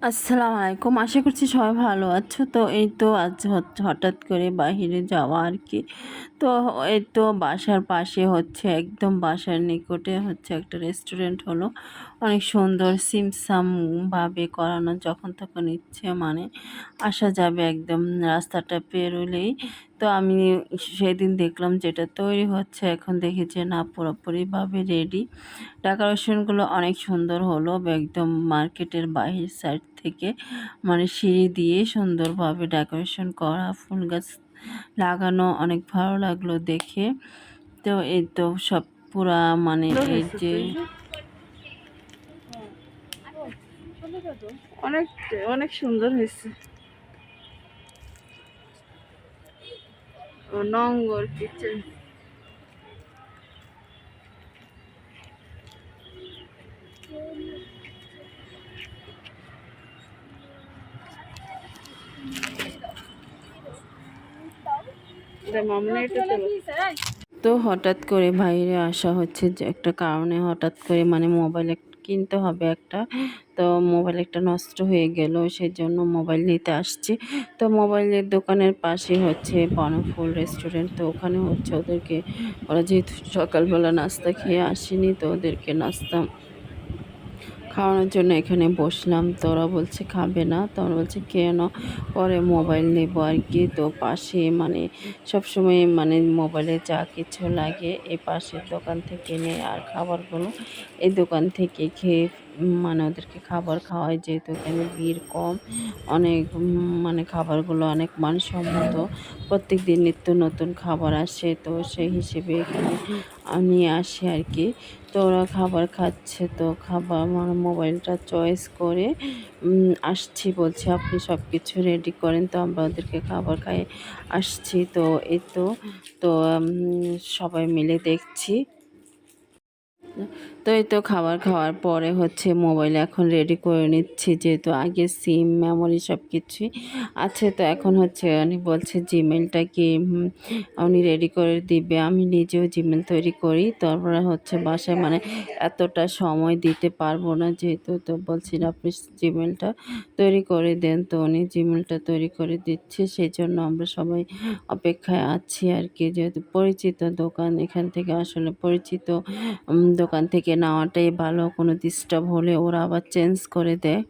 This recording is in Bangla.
আসসালামু আলাইকুম। আশা করছি সবাই ভালো আছো। তো এই তো আজ হঠাৎ করে বাহিরে যাওয়া আর কি। তো এই তো বাসার পাশে হচ্ছে একদম বাসার নিকটে হচ্ছে একটা রেস্টুরেন্ট হলো। অনেক সুন্দর সিমসামভাবে করানো যখন তখন ইচ্ছে মানে আসা যাবে একদম রাস্তাটা পেরোলেই। তো আমি সেদিন দেখলাম যেটা তৈরি হচ্ছে এখন দেখি যে না পুরোপুরিভাবে রেডি ডেকোরেশনগুলো অনেক সুন্দর হলো একদম মার্কেটের বাহির সাইড থেকে মানে সিঁড়ি দিয়ে সুন্দরভাবে ডেকোরেশন করা ফুল গাছ লাগানো অনেক ভালো লাগল দেখে। তো এই তো সব পুরা মানে এই যে। অনেক অনেক সুন্দর হয়েছে। নঙ্গর কিচেন। তো হঠাৎ করে বাইরে আসা হচ্ছে যে একটা কারণে হঠাৎ করে মানে মোবাইল কিনতে হবে একটা। তো মোবাইল একটা নষ্ট হয়ে গেল সেই জন্য মোবাইল নিতে আসছি। তো মোবাইলের দোকানের পাশে হচ্ছে বনফুল রেস্টুরেন্ট। তো ওখানে হচ্ছে ওদেরকে, ওরা যেহেতু সকালবেলা নাস্তা খেয়ে আসেনি, তো ওদেরকে নাস্তা খাওয়ানোর জন্য এখানে বসলাম। তোরা বলছে, খাবে না। তোমরা বলছে, কেন? পরে মোবাইল নেব আর কি। তো পাশে মানে সবসময় মানে মোবাইলে যা কিছু লাগে, এ পাশের দোকান থেকে নেয় আর খাবারগুলো এই দোকান থেকে খেয়ে মানে ওদেরকে খাবার খাওয়াই যেহেতু এখানে ভিড় কম, অনেক মানে খাবারগুলো অনেক মানসম্মত। প্রত্যেক দিন নিত্য নতুন খাবার আসে, তো সেই হিসেবে এখানে নিয়ে আসি আর কি। তো ওরা খাবার খাচ্ছে, তো খাবার মানে মোবাইলটা চয়েস করে আসছি বলছে, আপনি সব কিছু রেডি করেন, তো আমরা ওদেরকে খাবার খাই আসছি। তো এই তো তো সবাই মিলে দেখছি। তো এই তো খাবার খাওয়ার পরে হচ্ছে মোবাইল এখন রেডি করে নিচ্ছি, যেহেতু আগে সিম মেমোরি সব কিছুই আছে, তো এখন হচ্ছে উনি বলছে জিমেলটা কি উনি রেডি করে দিবে। আমি নিজেও জিমেল তৈরি করি, তারপরে হচ্ছে বাসায় মানে এতটা সময় দিতে পারব না, যেহেতু তো বলছি আপনি জিমেলটা তৈরি করে দেন, তো উনি জিমেলটা তৈরি করে দিচ্ছে সেই জন্য আমরা সবাই অপেক্ষায় আছি আর কি, যেহেতু পরিচিত দোকান, এখান থেকে আসলে পরিচিত দোকান থেকে নেওয়াটাই ভালো কোনো ডিস্টার্ব হলে ওরা আবার চেঞ্জ করে দেয়।